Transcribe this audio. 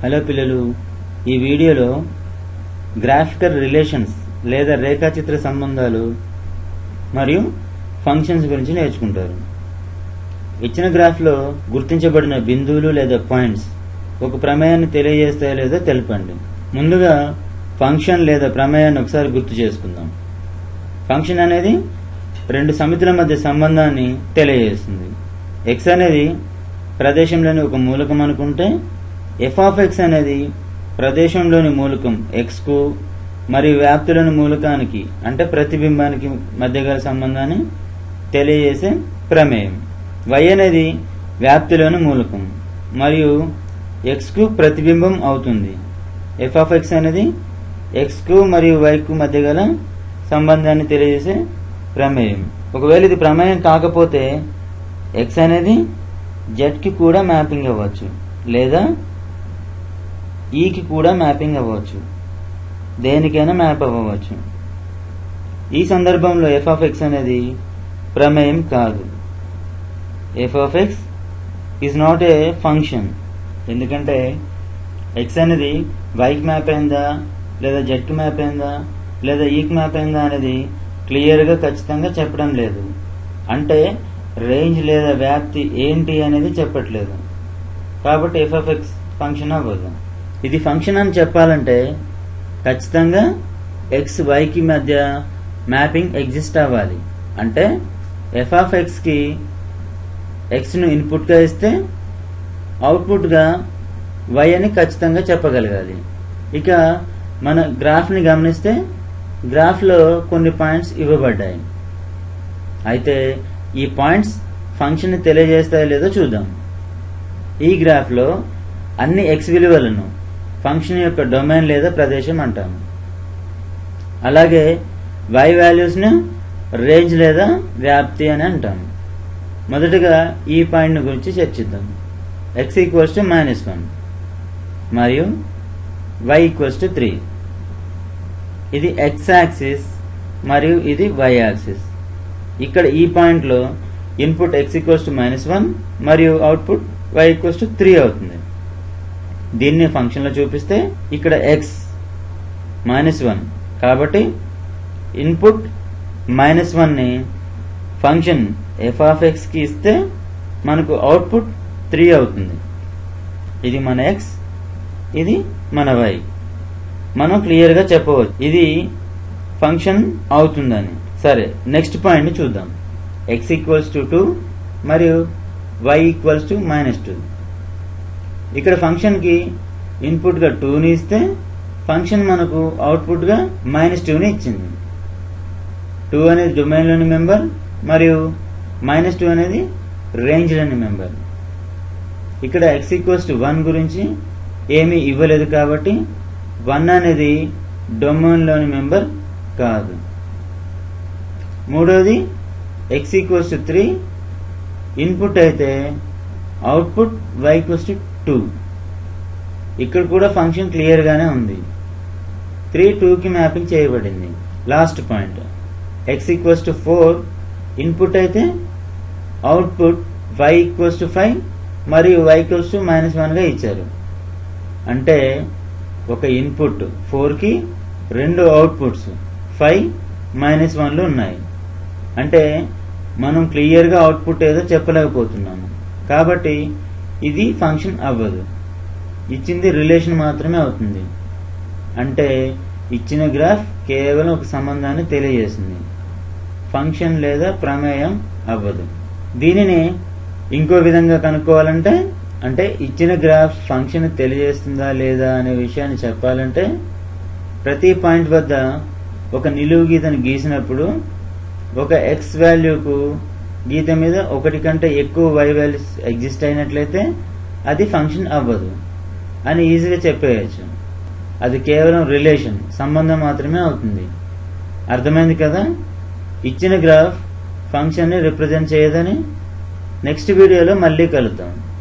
Hello పిల్లలు ఈ వీడియోలో గ్రాఫికల్ రిలేషన్స్ లేదా రేఖాచిత్ర సంబంధాలు మరియు ఫంక్షన్స్ గురించి నేర్చుకుంటారు. ఇచ్చిన గ్రాఫ్లో గుర్తించబడిన బిందువులు లేదా పాయింట్స్ ఒక ప్రమేయాన్ని తెలియజేస్తాయో లేదో తెలపండి. ముందుగా ఫంక్షన్ లేదా ప్రమేయాన్ని ఒకసారి గుర్తు చేసుకుందాం. ఫంక్షన్ అనేది రెండు సమితుల మధ్య సంబంధాన్ని తెలియజేస్తుంది. ఎక్స్ అనేది ప్రదేశంలోని ఒక మూలకం అనుకుంటే ఎఫ్ ఆఫ్ ఎక్స్ అనేది ప్రదేశంలోని మూలకం ఎక్స్కు మరియు వ్యాప్తిలోని మూలకానికి అంటే ప్రతిబింబానికి మధ్య గల సంబంధాన్ని తెలియజేసే ప్రమేయం. వై అనేది వ్యాప్తిలోని మూలకం మరియు ఎక్స్కు ప్రతిబింబం అవుతుంది. ఎఫ్ ఆఫ్ ఎక్స్ అనేది ఎక్స్కు మరియు వైకు మధ్య గల సంబంధాన్ని తెలియజేసే ప్రమేయం. ఒకవేళ ఇది ప్రమేయం కాకపోతే ఎక్స్ అనేది జెడ్కి కూడా మ్యాపింగ్ అవ్వచ్చు లేదా ఈకి కూడా మ్యాపింగ్ అవ్వచ్చు. దేనికైనా మ్యాప్ అవ్వవచ్చు ఈ సందర్భంలో ఎఫ్ ఆఫ్ ఎక్స్ అనేది ప్రమేయం కాదు. F of X is not a function ఎందుకంటే ఎక్స్ అనేది వైకి మ్యాప్ అయిందా లేదా జెట్ మ్యాప్ అయిందా లేదా e ఈకి మ్యాప్ అయిందా అనేది క్లియర్గా ఖచ్చితంగా చెప్పడం లేదు. అంటే రేంజ్ లేదా వ్యాప్తి ఏంటి అనేది చెప్పట్లేదు. కాబట్టి ఎఫ్ఎఫ్ఎక్స్ ఫంక్షన్ అవ్వదు. ఇది ఫంక్షన్ అని చెప్పాలంటే ఖచ్చితంగా ఎక్స్ వైకి మధ్య మ్యాపింగ్ ఎగ్జిస్ట్ అవ్వాలి. అంటే ఎఫ్ ఆఫ్ ఎక్స్కి ఎక్స్ను ఇన్పుట్గా ఇస్తే అవుట్పుట్గా వై అని ఖచ్చితంగా చెప్పగలగాలి. ఇక మన గ్రాఫ్ని గమనిస్తే గ్రాఫ్లో కొన్ని పాయింట్స్ ఇవ్వబడ్డాయి. అయితే ఈ పాయింట్స్ ఫంక్షన్ని తెలియజేస్తాయో లేదో చూద్దాం. ఈ గ్రాఫ్లో అన్ని ఎక్స్ విలువలను ఫంక్షన్ యొక్క డొమైన్ లేదా ప్రదేశం అంటాము అలాగే వై వాల్యూస్ను రేంజ్ లేదా వ్యాప్తి అని అంటాము మొదటగా ఈ పాయింట్ గురించి చర్చిద్దాం. X equals to minus one మరియు వై ఈక్వల్స్ టు త్రీ ఇది ఎక్స్ యాక్సిస్ మరియు ఇది వై యాక్సిస్ ఇక్కడ ఈ పాయింట్లో input X equals to minus one మరియు output Y equals to three అవుతుంది. దీన్ని ఫంక్షన్లో చూపిస్తే ఇక్కడ ఎక్స్ మైనస్ వన్ కాబట్టి ఇన్పుట్ మైనస్ వన్ని ఫంక్షన్ ఎఫ్ ఆఫ్ ఎక్స్కి ఇస్తే మనకు అవుట్పుట్ త్రీ అవుతుంది. ఇది మన ఎక్స్ ఇది మన వై మనం క్లియర్గా చెప్పవచ్చు. ఇది ఫంక్షన్ అవుతుందని. సరే నెక్స్ట్ పాయింట్ని చూద్దాం. ఎక్స్ ఈక్వల్స్ టు టూ మరియు Y equals to minus two ఇక్కడ ఫంక్షన్కి ఇన్పుట్గా టూని ఇస్తే ఫంక్షన్ మనకు అవుట్పుట్గా మైనస్ టూని ఇచ్చింది. టూ అనేది డొమైన్లోని మెంబర్ మరియు మైనస్ టూ అనేది రేంజ్లోని మెంబర్ ఇక్కడ ఎక్స్ ఈక్వల్స్ టు వన్ గురించి ఏమీ ఇవ్వలేదు కాబట్టి వన్ అనేది డొమైన్లోని మెంబర్ కాదు. మూడోది X equals to three input అయితే output Y equals to two. ఇక్కడ కూడా ఫంక్షన్ క్లియర్గానే ఉంది. త్రీ టూకి మ్యాపింగ్ చేయబడింది. Last point. X equals to four input అయితే output Y equals to five మరియు వై ఈక్వల్స్ టు మైనస్ వన్గా ఇచ్చారు. అంటే ఒక ఇన్పుట్ ఫోర్కి రెండు అవుట్పుట్స్ ఫైవ్ మైనస్ వన్లు ఉన్నాయి. అంటే మనం క్లియర్గా అవుట్పుట్ ఏదో చెప్పలేకపోతున్నాము. కాబట్టి ఇది ఫంక్షన్ అవ్వదు. ఇచ్చింది రిలేషన్ మాత్రమే అవుతుంది. అంటే ఇచ్చిన గ్రాఫ్ కేవలం ఒక సంబంధాన్ని తెలియజేస్తుంది. ఫంక్షన్ లేదా ప్రమేయం అవ్వదు. దీనిని ఇంకో విధంగా కనుక్కోవాలంటే అంటే ఇచ్చిన గ్రాఫ్ ఫంక్షన్ తెలియజేస్తుందా లేదా అనే విషయాన్ని చెప్పాలంటే ప్రతి పాయింట్ వద్ద ఒక నిలువు గీతను గీసినప్పుడు ఒక ఎక్స్ వాల్యూకు గీత మీద ఒకటి కంటే ఎక్కువ వై వాల్యూస్ ఎగ్జిస్ట్ అయినట్లయితే అది ఫంక్షన్ అవ్వదు. అని ఈజీగా చెప్పేయచ్చు. అది కేవలం రిలేషన్ సంబంధం మాత్రమే అవుతుంది. అర్థమైంది కదా? ఇచ్చిన గ్రాఫ్ ఫంక్షన్ని రిప్రజెంట్ చేయదని నెక్స్ట్ వీడియోలో మళ్ళీ కలుద్దాం.